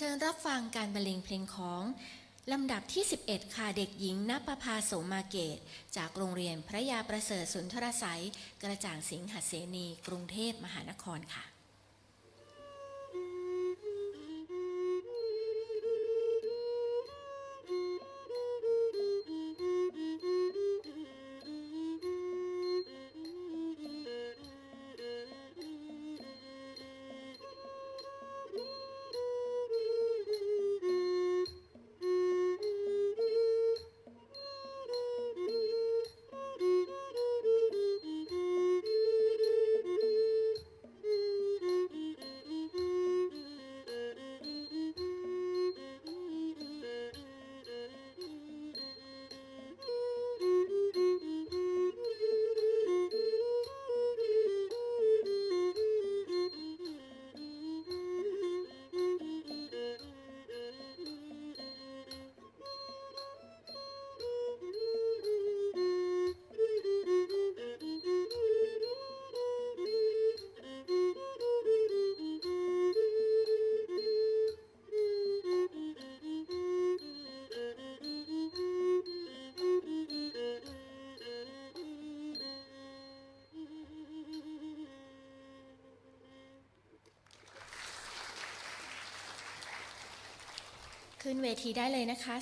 เชิญรับฟังการบรรเลงเพลงของลำดับที่ 11 ค่ะเด็กหญิงนปภาโสมาเกต จากโรงเรียนพระยาประเสริฐสุนทรสัยกระจ่างสิงหเสนี กรุงเทพมหานครค่ะ ขึ้นเวทีได้เลยนะคะ